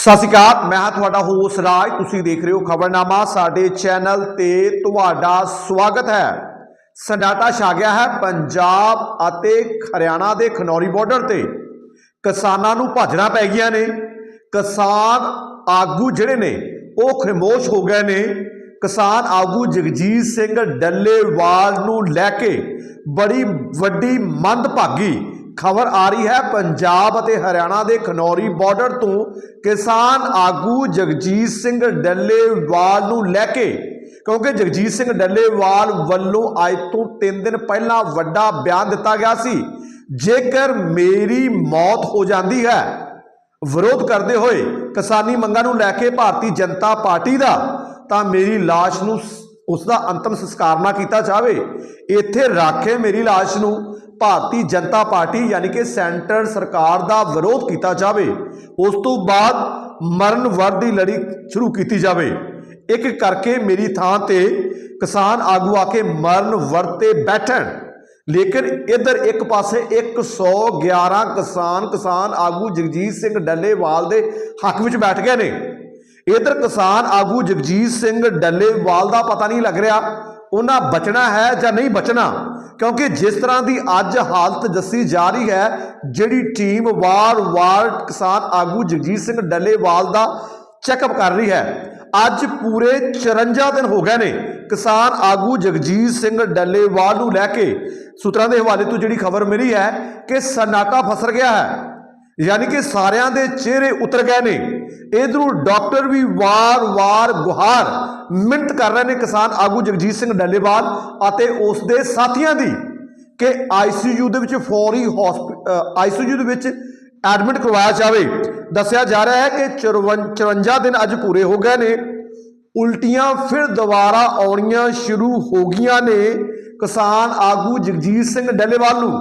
ਸਤਿ ਸ਼੍ਰੀ ਅਕਾਲ, ਮੈਂ ਹਾਂ ਤੁਹਾਡਾ ਹੋਸ ਰਾਜ। ਤੁਸੀਂ ਦੇਖ ਰਹੇ ਹੋ ਖਬਰਨਾਮਾ, ਸਾਡੇ ਚੈਨਲ ਤੇ ਤੁਹਾਡਾ ਸਵਾਗਤ ਹੈ। ਸਨਾਟਾ ਛਾ ਗਿਆ ਹੈ ਪੰਜਾਬ ਅਤੇ ਹਰਿਆਣਾ ਦੇ ਖਨੌਰੀ ਬਾਰਡਰ ਤੇ। ਕਿਸਾਨਾਂ ਨੂੰ ਭੱਜਣਾ ਪੈ ਗਈਆਂ ਨੇ। ਕਿਸਾਨ ਆਗੂ ਜਿਹੜੇ ਨੇ, ਉਹ ਖਮੋਸ਼ ਹੋ ਗਏ ਨੇ। ਕਿਸਾਨ ਆਗੂ ਜਗਜੀਤ ਸਿੰਘ ਡੱਲੇਵਾਲ ਨੂੰ ਲੈ ਕੇ ਬੜੀ ਵੱਡੀ ਮੰਦਭਾਗੀ ਖਬਰ ਆ ਰਹੀ ਹੈ, ਪੰਜਾਬ ਅਤੇ ਹਰਿਆਣਾ ਦੇ ਖਨੌਰੀ ਬਾਰਡਰ ਤੋਂ ਕਿਸਾਨ ਆਗੂ ਜਗਜੀਤ ਸਿੰਘ ਡੱਲੇਵਾਲ ਨੂੰ ਲੈ ਕੇ, ਕਿਉਂਕਿ ਜਗਜੀਤ ਸਿੰਘ ਡੱਲੇਵਾਲ ਵੱਲੋਂ ਅੱਜ ਤੋਂ 3 ਦਿਨ ਪਹਿਲਾਂ ਵੱਡਾ ਬਿਆਨ ਦਿੱਤਾ ਗਿਆ ਸੀ, ਜੇਕਰ ਮੇਰੀ ਮੌਤ ਹੋ ਜਾਂਦੀ ਹੈ, ਵਿਰੋਧ ਕਰਦੇ ਹੋਏ ਕਿਸਾਨੀ ਮੰਗਾਂ ਨੂੰ ਲੈ ਕੇ ਭਾਰਤੀ ਜਨਤਾ ਪਾਰਟੀ ਦਾ, ਤਾਂ ਮੇਰੀ ਲਾਸ਼ ਨੂੰ ਸ- ਉਸ ਦਾ ਅੰਤਮ ਸੰਸਕਾਰ ਨਾ ਕੀਤਾ ਜਾਵੇ। ਇੱਥੇ ਰੱਖੇ ਮੇਰੀ ਲਾਸ਼ ਨੂੰ ਭਾਰਤੀ ਜਨਤਾ ਪਾਰਟੀ ਯਾਨੀ ਕਿ ਸੈਂਟਰ ਸਰਕਾਰ ਦਾ ਵਿਰੋਧ ਕੀਤਾ ਜਾਵੇ, ਉਸ ਤੋਂ ਬਾਅਦ ਮਰਨ ਵਰ ਦੀ ਲੜੀ ਸ਼ੁਰੂ ਕੀਤੀ ਜਾਵੇ। ਇੱਕ ਕਰਕੇ ਮੇਰੀ ਥਾਂ ਤੇ ਕਿਸਾਨ ਆਗੂ ਆ ਕੇ ਮਰਨ ਵਰ ਤੇ ਬੈਠਣ। ਲੇਕਿਨ ਇਧਰ ਇੱਕ ਪਾਸੇ 111 ਕਿਸਾਨ ਕਿਸਾਨ ਆਗੂ ਜਗਜੀਤ ਸਿੰਘ ਡੱਲੇਵਾਲ ਦੇ ਹੱਕ ਵਿੱਚ ਬੈਠ ਗਏ ਨੇ। ਇਧਰ ਕਿਸਾਨ ਆਗੂ ਜਗਜੀਤ ਸਿੰਘ ਡੱਲੇਵਾਲ ਦਾ ਪਤਾ ਨਹੀਂ ਲੱਗ ਰਿਹਾ ਉਹਨਾਂ ਬਚਣਾ ਹੈ ਜਾਂ ਨਹੀਂ ਬਚਣਾ? ਕਿਉਂਕਿ ਜਿਸ ਤਰ੍ਹਾਂ ਦੀ ਅੱਜ ਹਾਲਤ ਦੱਸੀ ਜਾ ਰਹੀ ਹੈ, ਜਿਹੜੀ ਟੀਮ ਵਾਰ-ਵਾਰ ਕਿਸਾਨ ਆਗੂ ਜਗਜੀਤ ਸਿੰਘ ਡੱਲੇਵਾਲ ਦਾ ਚੈੱਕਅਪ ਕਰ ਰਹੀ ਹੈ। ਅੱਜ ਪੂਰੇ 54 ਦਿਨ ਹੋ ਗਏ ਨੇ ਕਿਸਾਨ ਆਗੂ ਜਗਜੀਤ ਸਿੰਘ ਡੱਲੇਵਾਲ ਨੂੰ ਲੈ ਕੇ। ਸੂਤਰਾਂ ਦੇ ਹਵਾਲੇ ਤੋਂ ਜਿਹੜੀ ਖਬਰ ਮਿਲੀ ਹੈ ਕਿ ਸਨਾਟਾ ਫਸਰ ਗਿਆ ਹੈ, ਯਾਨੀ ਕਿ ਸਾਰਿਆਂ ਦੇ ਚਿਹਰੇ ਉਤਰ ਗਏ ਨੇ। ਇਧਰੋਂ ਡਾਕਟਰ ਵੀ ਵਾਰ-ਵਾਰ ਗੁਹਾਰ ਮਿੰਟ ਕਰ ਰਹੇ ਨੇ ਕਿਸਾਨ ਆਗੂ ਜਗਜੀਤ ਸਿੰਘ ਡੱਲੇਵਾਲ ਅਤੇ ਉਸ ਦੇ ਸਾਥੀਆਂ ਦੀ ਕਿ ਆਈਸੀਯੂ ਦੇ ਵਿੱਚ ਫੌਰੀ ਆਈਸੀਯੂ ਦੇ ਵਿੱਚ ਐਡਮਿਟ ਕਰਵਾਇਆ ਜਾਵੇ। ਦੱਸਿਆ ਜਾ ਰਿਹਾ ਹੈ ਕਿ 54 54 ਦਿਨ ਅੱਜ ਪੂਰੇ ਹੋ ਗਏ ਨੇ। ਉਲਟੀਆਂ ਫਿਰ ਦੁਬਾਰਾ ਆਉਣੀਆਂ ਸ਼ੁਰੂ ਹੋ ਗਈਆਂ ਨੇ ਕਿਸਾਨ ਆਗੂ ਜਗਜੀਤ ਸਿੰਘ ਡੱਲੇਵਾਲ ਨੂੰ।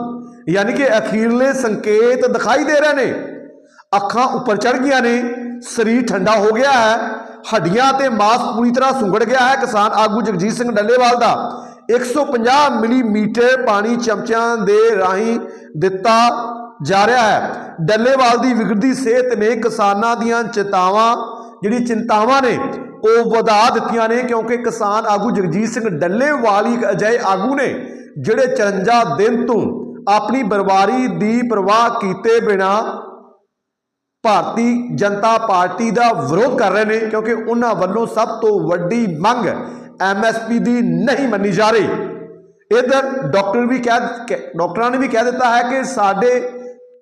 ਯਾਨੀ ਕਿ ਅਖੀਰਲੇ ਸੰਕੇਤ ਦਿਖਾਈ ਦੇ ਰਹੇ ਨੇ। ਅੱਖਾਂ ਉੱਪਰ ਚੜ ਗਈਆਂ ਨੇ। ਸਰੀਰ ਠੰਡਾ ਹੋ ਗਿਆ ਹੈ, ਹੱਡੀਆਂ ਤੇ ਮਾਸ ਪੂਰੀ ਤਰ੍ਹਾਂ ਸੁੰਗੜ ਗਿਆ ਹੈ, ਕਿਸਾਨ ਆਗੂ ਜਗਜੀਤ ਸਿੰਘ ਡੱਲੇਵਾਲ ਦਾ। 150 ਮਿਲੀਮੀਟਰ ਪਾਣੀ ਚਮਚਿਆਂ ਦੇ ਰਾਹੀਂ ਦਿੱਤਾ ਜਾ ਰਿਹਾ ਹੈ। ਡੱਲੇਵਾਲ ਦੀ ਵਿਗੜਦੀ ਸਿਹਤ ਨੇ ਕਿਸਾਨਾਂ ਦੀਆਂ ਚਿੰਤਾਵਾਂ, ਜਿਹੜੀ ਚਿੰਤਾਵਾਂ ਨੇ, ਉਹ ਵਧਾ ਦਿੱਤੀਆਂ ਨੇ, ਕਿਉਂਕਿ ਕਿਸਾਨ ਆਗੂ ਜਗਜੀਤ ਸਿੰਘ ਡੱਲੇਵਾਲ ਹੀ ਇੱਕ ਅਜਿਹੇ ਆਗੂ ਨੇ, ਜਿਹੜੇ 54 ਦਿਨ ਤੋਂ ਆਪਣੀ ਬਰਬਾਰੀ ਦੀ ਪਰਵਾਹ ਕੀਤੇ ਬਿਨਾ ਭਾਰਤੀ ਜਨਤਾ ਪਾਰਟੀ ਦਾ ਵਿਰੋਧ ਕਰ ਰਹੇ ਨੇ ਕਿਉਂਕਿ ਉਹਨਾਂ ਵੱਲੋਂ ਸਭ ਤੋਂ ਵੱਡੀ ਮੰਗ ਐਮਐਸਪੀ ਦੀ ਨਹੀਂ ਮੰਨੀ ਜਾ ਰਹੀ। ਇਧਰ ਡਾਕਟਰ ਵੀ ਕਹਿ ਕਹਿ- ਡਾਕਟਰਾਂ ਨੇ ਵੀ ਕਹਿ ਦਿੱਤਾ ਹੈ ਕਿ ਸਾਡੇ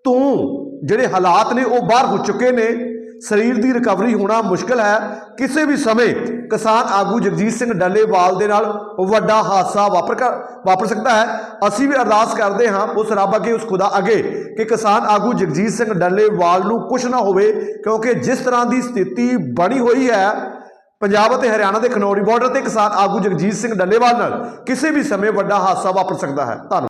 ਤੋਂ ਜਿਹੜੇ ਹਾਲਾਤ ਨੇ ਉਹ ਬਾਹਰ ਹੋ ਚੁੱਕੇ ਨੇ। ਸਰੀਰ ਦੀ ਰਿਕਵਰੀ ਹੋਣਾ ਮੁਸ਼ਕਲ ਹੈ। ਕਿਸੇ ਵੀ ਸਮੇਂ ਕਿਸਾਨ ਆਗੂ ਜਗਜੀਤ ਸਿੰਘ ਡੱਲੇਵਾਲ ਦੇ ਨਾਲ ਵੱਡਾ ਹਾਦਸਾ ਵਾਪਰ ਕਰ ਵਾਪਰ ਸਕਦਾ ਹੈ। ਅਸੀਂ ਵੀ ਅਰਦਾਸ ਕਰਦੇ ਹਾਂ, ਉਸ ਰੱਬ ਅੱਗੇ, ਉਸ ਖੁਦਾ ਅੱਗੇ ਕਿ ਕਿਸਾਨ ਆਗੂ ਜਗਜੀਤ ਸਿੰਘ ਡੱਲੇਵਾਲ ਨੂੰ ਕੁਝ ਨਾ ਹੋਵੇ, ਕਿਉਂਕਿ ਜਿਸ ਤਰ੍ਹਾਂ ਦੀ ਸਥਿਤੀ ਬਣੀ ਹੋਈ ਹੈ, ਪੰਜਾਬ ਅਤੇ ਹਰਿਆਣਾ ਦੇ ਖਨੌਰੀ ਬਾਰਡਰ ਤੇ ਕਿਸਾਨ ਆਗੂ ਜਗਜੀਤ ਸਿੰਘ ਡੱਲੇਵਾਲ ਨਾਲ ਕਿਸੇ ਵੀ ਸਮੇਂ ਵੱਡਾ ਹਾਦਸਾ ਵਾਪਰ ਸਕਦਾ ਹੈ। ਧੰਨਵਾਦ।